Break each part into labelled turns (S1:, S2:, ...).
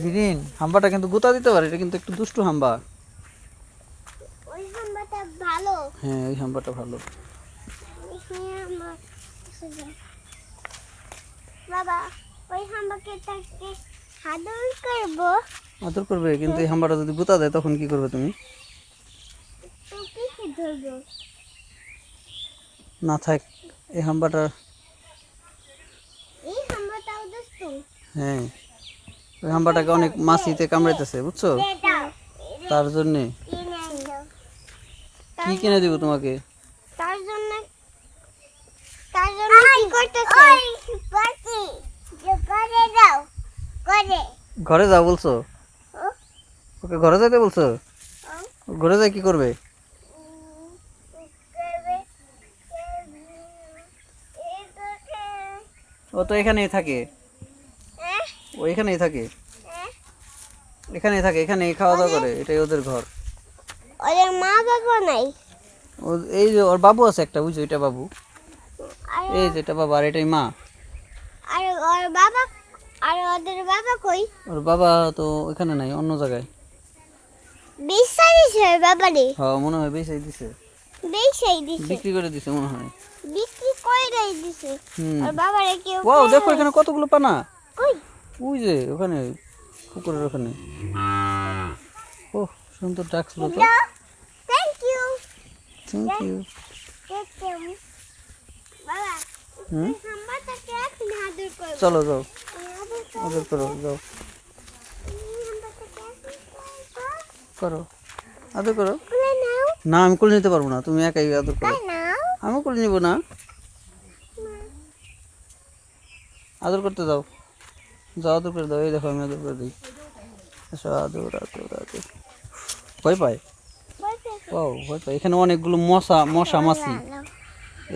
S1: জিরিন হাম্বাটা কিন্তু গুতা দিতে পারে এটা কিন্তু একটু দুষ্টু হাম্বা।
S2: ওই হাম্বাটা ভালো।
S1: হ্যাঁ এই হাম্বাটা ভালো।
S2: বাবা ওই হাম্বাকে তাকে হাদর করব।
S1: আদর করবে কিন্তু এই হাম্বাটা যদি গুতা দেয় তখন কি করবে তুমি? না থাক এই হাম্বাটা
S2: এই হাম্বাটাও দুষ্টু।
S1: হ্যাঁ। ওই হাম্বাটাকে অনেক মাছিতে কামড়াইতেছে বুঝছ? তার জন্যে। কি কিনে দিব তোমাকে?
S2: তার জন্য তার জন্য কি করতেছে? পাতি যে করে
S1: ঘরে। যাও বলছো? ওকে ঘরে যাইতে বলছো? ঘরে যাই কি করবে? ও তো এখানেই থাকে। ও এখানেই থাকে? এখানেই থাকে এখানেই খাওয়া দাওয়া করে এটাই ওদের ঘর।
S2: ওদের মা বাবা নাই।
S1: ও এই যে ওর বাবু আছে একটা বুঝছ এটা বাবু। এই যে এটা বাবা আর এটাই মা।
S2: আর ওর বাবা আর ওদের বাবা কই?
S1: ওর বাবা তো এখানে নাই অন্য জায়গায়।
S2: দিছে বাবা রে।
S1: হ্যাঁ মনে হয় বেশি দিছে।
S2: বেশাই দিছে।
S1: বিক্রি করে দিছে মনে হয়।
S2: বিক্রি করে দিছে।
S1: হুম।
S2: ওর বাবা রে কেউ
S1: ওয়াও দেখো এখানে কতগুলো পানা।
S2: কই?
S1: ওই যে ওখানে পুকুরের ওখানে। ও সুন্দর ডাকছিল তো।
S2: থ্যাংক ইউ
S1: থ্যাংক ইউ চলো যাও। আদর করো যাও। করো আদর করো। না আমি কুলে নিতে পারব না। তুমি একাই আদর করো আমি কুলে নিব না। আদর করতে যাও। যাও আদর করে দাও এই দেখো আমি করে দিই। ভয় পায়? ও ভয় পায়। এখানে অনেকগুলো মশা মশা মাছি।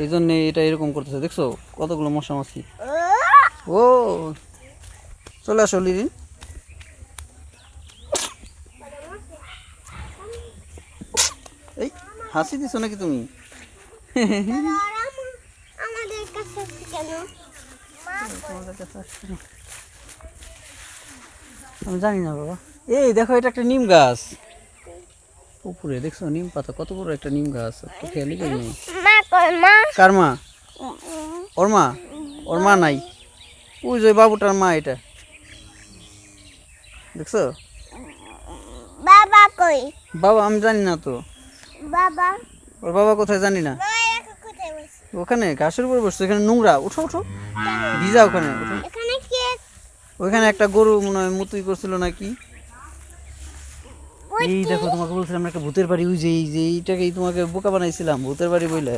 S1: এই জন্য এটা এরকম করতেছে দেখছ? কতগুলো মশা মাছি? ও! চলে আসো লিরিন এই হাসি দিছো নাকি তুমি?
S2: আমাদের কাছে কেন?
S1: তোমাদের কাছে। আমি জানি না বাবা। এই দেখো এটা একটা নিম গাছ। উপরে দেখছ? নিম পাতা কত বড় একটা নিম গাছ। একটু খেয়ালই করি নাই।
S2: মা কই মা?
S1: কার মা? ওর মা? ওর মা নাই। ওই যে বাবুটার মা এটা। দেখছ?
S2: বাবা কই?
S1: বাবা আমি জানি না তো।
S2: বাবা?
S1: ওর বাবা কোথায় জানি না। ওখানে ঘাসের উপর বসছে। এখানে নোংরা। উঠো উঠো। ভিজা ওখানে। উঠো। ওইখানে একটা গরু মনে হয় মুতুই করছিল নাকি? এই দেখো তোমাকে বলছিলাম একটা ভূতের বাড়ি ওই যে এই যে এইটাকেই তোমাকে বোকা বানাইছিলাম ভূতের বাড়ি বইলে।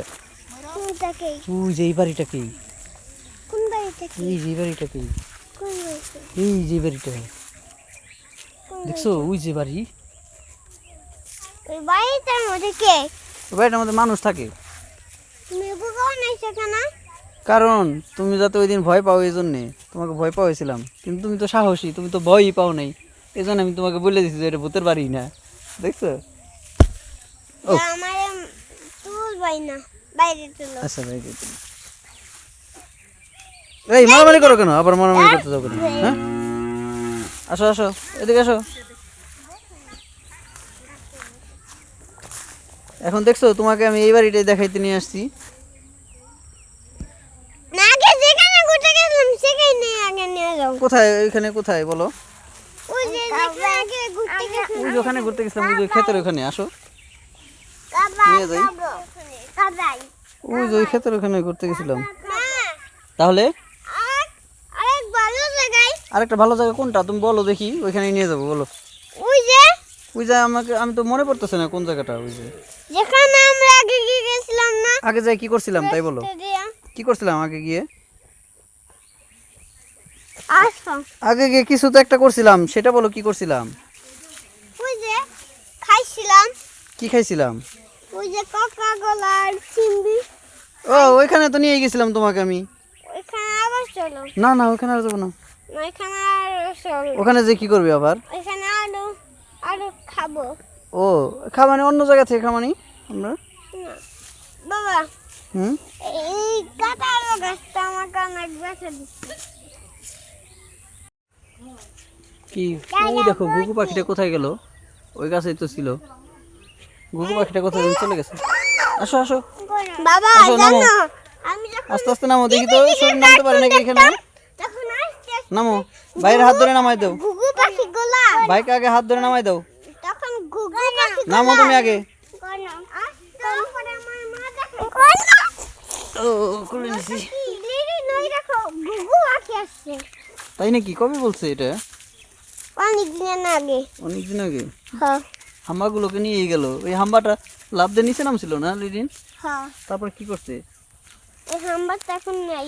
S1: ওই যে এই বাড়িটাকেই।
S2: কোন বাড়িটাকে?
S1: এই যে বাড়িটাকেই।
S2: কোন
S1: এই যে বাড়িটা। দেখছ ওই যে বাড়ি।
S2: ওই বাড়িটার মধ্যে কে?
S1: বাড়িটার মধ্যে মানুষ থাকে।
S2: তুমি বুকাও নাই সেখানে
S1: কারণ তুমি যাতে ওই দিন ভয় পাও এই জন্যে তোমাকে ভয় পাওয়াইছিলাম। কিন্তু তুমি তো সাহসী তুমি তো ভয়ই পাও নাই। এই জন্য আমি তোমাকে বলে দিছি যে এটা ভূতের বাড়ি না। দেখছ? ও।
S2: বাইরে
S1: আচ্ছা ভাই এই মারামারি করো কেন? আবার মারামারি করতে যাও কেন? হ্যাঁ? আসো আসো এদিকে আসো। এখন দেখছ তোমাকে আমি এই বাড়িটাই দেখাইতে নিয়ে আসছি
S2: না আগে যেখানে ঘুরতে গেছিলাম সেখানে আগে নিয়ে যাও
S1: কোথায় ওইখানে কোথায় বলো?
S2: ওই যে যেখানে ঘুরতে গেছিলাম।
S1: ওই ওখানে ঘুরতে গেছিলাম ওই যে ক্ষেতের ওখানে আসো। নিয়ে যাই। ওই যে ওই ক্ষেতের ওখানে ঘুরতে গেছিলাম। তাহলে?
S2: আর আরেক ভালো
S1: আরেকটা ভালো জায়গা কোনটা? তুমি বলো দেখি ওইখানে নিয়ে যাব বলো।
S2: ওই যে?
S1: ওই যে আমাকে আমি তো মনে পড়তেছে না কোন জায়গাটা ওই যে।
S2: যেখানে আমরা আগে গিয়ে গেছিলাম না?
S1: আগে যাই কি করছিলাম তাই বলো। কি করছিলাম আগে গিয়ে? আগে গিয়ে কিছু তো একটা করছিলাম সেটা বলো কি করছিলাম?
S2: ওই যে খাইছিলাম।
S1: কি খাইছিলাম?
S2: ওই যে কোকা কোলা আর চিংড়ি।
S1: ও ওইখানে তো নিয়ে গেছিলাম তোমাকে আমি।
S2: ওইখানে আবার চলো।
S1: না না ওইখানে আর যাব না।
S2: ওইখানে আর চলো।
S1: ওখানে যে কি করবি আবার?
S2: ওইখানে আরও আরও খাব।
S1: ও খামানি অন্য জায়গা থেকে খামানি আমরা?
S2: বাবা
S1: হুম?
S2: এই কাঁঠাল গাছটা আমাকে অনেক ব্যথা দিচ্ছে।
S1: কি? ওই দেখো ঘুঘু পাখিটা কোথায় গেল? ওই গাছেই তো ছিল। ঘুঘু পাখিটা কোথায় চলে গেছে। আসো আসো।
S2: বাবা
S1: আসো, নামো। আস্তে আস্তে নামো। দেখি তো শরীর নামতে পারে নাকি এখানে? নামো। বাইরে হাত ধরে নামাই দাও।
S2: ঘুঘু পাখি গুলা
S1: বাইকে আগে হাত ধরে নামাই দাও।
S2: তখন ঘুঘু পাখি
S1: নামো তুমি আগে।
S2: তারপরে আমার মা দেখে
S1: ও করে নিছি তাই নাকি? কবে বলছে এটা?
S2: অনেক দিন আগে।
S1: অনেকদিন আগে?
S2: হ্যাঁ
S1: হাম্বাগুলোকে নিয়ে গেল। ওই হাম্বাটা লাভ দিয়ে নিচে নামছিল না লিডিন?
S2: হ্যাঁ
S1: তারপর কি করছে?
S2: এই হাম্বারটা এখন নাই।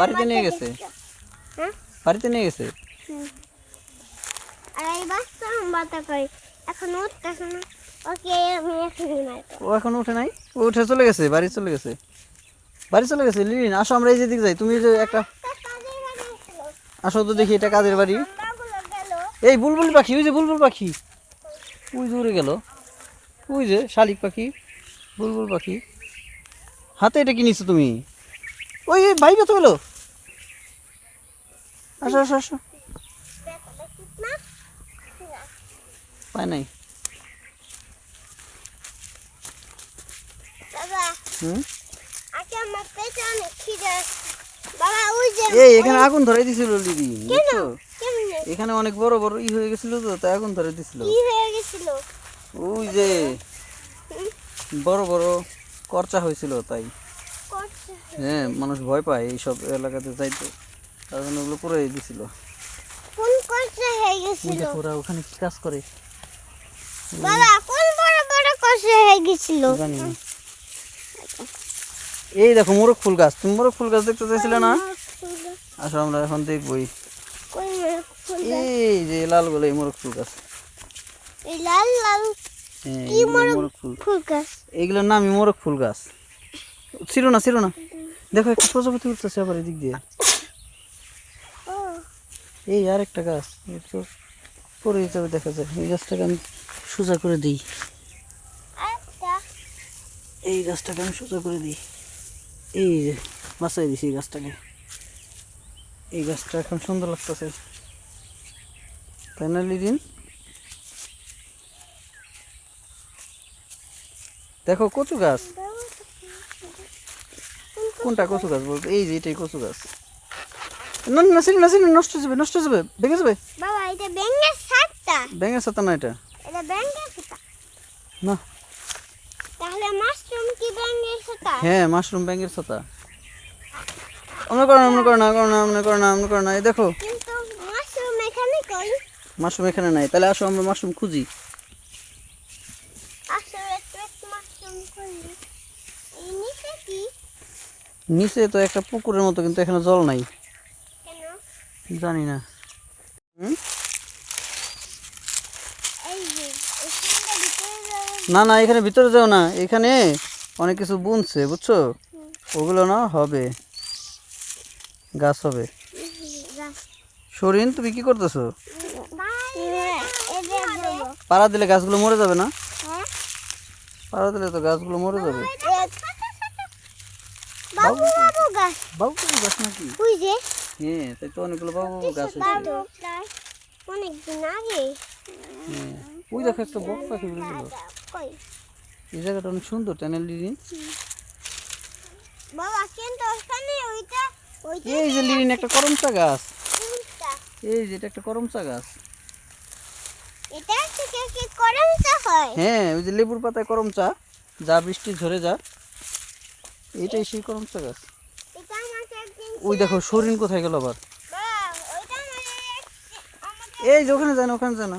S1: বাড়িতে নিয়ে গেছে?
S2: হ্যাঁ?
S1: বাড়িতে নিয়ে গেছে?
S2: আর এই বাচ্চা হাম্বারটা করি এখন উঠতেছে না। ওকে আমি এখনই মারবো
S1: ও এখন উঠে নাই? ও উঠে চলে গেছে বাড়ি চলে গেছে। বাড়ি চলে গেছে লিলিন আসো আমরা এই যে দিক যাই। তুমি যে একটা আসো তো দেখি এটা কাদের বাড়ি? এই বুলবুল পাখি ওই যে বুলবুল পাখি। ওই যে উড়ে গেল। ওই যে শালিক পাখি বুলবুল পাখি। হাতে এটা কিনেছো তুমি? ওই ভাই কত গেলো আসো আসো আসো। পায় নাই। হুম?
S2: আজকে আমার অনেক খিদে
S1: এই এখানে আগুন ধরে দিছিল দিদি বুঝছ? এখানে অনেক বড় বড় ই হয়ে গেছিল তো তাই আগুন ধরে দিছিল। ওই যে বড় বড় করচা হয়েছিল তাই। হ্যাঁ মানুষ ভয় পায় এইসব এলাকাতে যাইতো তার জন্য ওগুলো করে দিছিল।
S2: কোন করছে হয়ে গেছিল?
S1: ওরা ওখানে কি কাজ করে?
S2: বাবা কোন বড় বড় হয়ে গেছিল?
S1: জানি না। এই দেখো মোরগ ফুল গাছ। তুমি মোরগ ফুল গাছ দেখতে চাইছিলে না? আসো আমরা এখন দেখবই? এই যে লালগুলো এই মোরগ ফুল গাছ।
S2: লাল লাল
S1: হ্যাঁ,
S2: মোরগ?
S1: ফুল।
S2: গাছ?
S1: এইগুলোর নামই মোরগ ফুল গাছ। ছিল না ছিল না। দেখো একটা প্রজাপতি উঠতেছে আবার এদিক দিয়ে। এই আর একটা গাছ। তো পরে হিসাবে দেখা যায় এই গাছটাকে আমি সোজা করে দিই। এই গাছটাকে আমি সোজা করে দিই। এই যে বাঁচাই দিছি এই গাছটাকে। এই গাছটা এখন সুন্দর লাগতেছে। তাই না লিদিন দেখো কচু গাছ। কোনটা কচু গাছ বলতো? এই যে এটাই কচু গাছ। না না ছিল না ছিল নষ্ট যাবে নষ্ট যাবে ভেঙে যাবে।
S2: বাবা এটা ব্যাঙ্গের সাতটা
S1: ভেঙে সাথে না এটা। না
S2: তাহলে মাশরুম কি ব্যাঙ্গের সাতটা
S1: হ্যাঁ মাশরুম ব্যাঙের ছাতা। আমরা করো না আমরা করো না করো না আমরা করো না আমরা করো না। এই দেখো।
S2: মাশরুম এখানে কই?
S1: মাশরুম এখানে নাই। তাহলে আসো আমরা মাশরুম খুঁজি।
S2: নিচে
S1: তো একটা পুকুরের মতো কিন্তু এখানে জল নাই।
S2: কেন?
S1: জানি না। না না এখানে ভিতরে যাও না। এখানে অনেক কিছু বুনছে বুঝছ? ওগুলো না হবে। গাছ হবে। সরিন তুমি কি করতেছো? পাড়া দিলে গাছগুলো মরে যাবে না? পাড়া দিলে তো গাছগুলো মরে যাবে।
S2: বাবু বাবু গাছ
S1: বাবু বাবু গাছ নাকি? হ্যাঁ তাই তো অনেকগুলো বাবু বাবু গাছ হয়েছে।
S2: বাবু অনেক দিন আগে।
S1: হ্যাঁ। ওই দেখো একটা বক পাখি
S2: কই?
S1: এই জায়গাটা অনেক সুন্দর টানেল লিরিন
S2: বাবা কিন্তু ওখানে ওইটা ওইটা
S1: এই যে লিরিন একটা করমচা গাছ। এই যে এটা একটা করমচা গাছ।
S2: এটা থেকে কি করমটা হয়?
S1: হ্যাঁ ওই যে লেবুর পাতায় করমচা যা বৃষ্টি ঝরে যা এটাই সেই করমচা গাছ। ওই দেখো সরিন কোথায় গেল আবার? এই যে ওখানে যায় না ওখানে যায় না।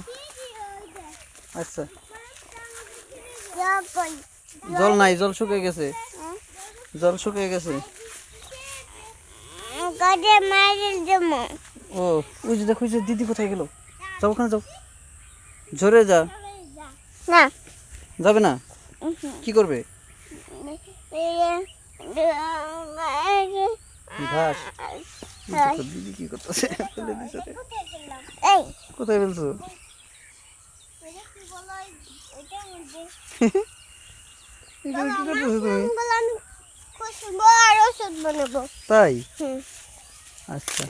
S1: আচ্ছা। জল নাই জল শুকিয়ে গেছে। জল শুকিয়ে গেছে। ও ওই যে দেখো যে দিদি কোথায় গেল? যাও ওখানে যাও। ঝরে যা।
S2: না।
S1: যাবে না? কি করবে? ঘাস। দিদি কি করতেছে? কোথায় ফেলছো? তাই? আচ্ছা।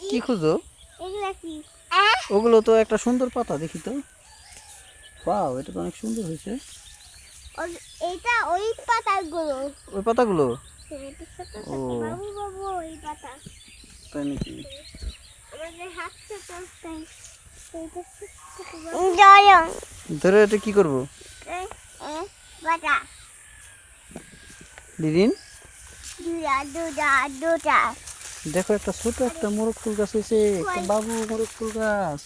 S2: কি?
S1: খুঁজো? ওগুলো তো একটা সুন্দর পাতা দেখি তো। পাও এটা তো অনেক সুন্দর হয়েছে।
S2: ওই পাতাগুলো।
S1: ওই পাতাগুলো?
S2: এটা ছোট ছোট
S1: ও।
S2: বাবু বাবু ওই পাতা।
S1: তাই নাকি?
S2: আমাদের হাত
S1: ধরে এটা কি করব? দিদিন? দেখো একটা ছোট একটা মোরগ ফুল গাছ হয়েছে বাবু মোরগ ফুল গাছ।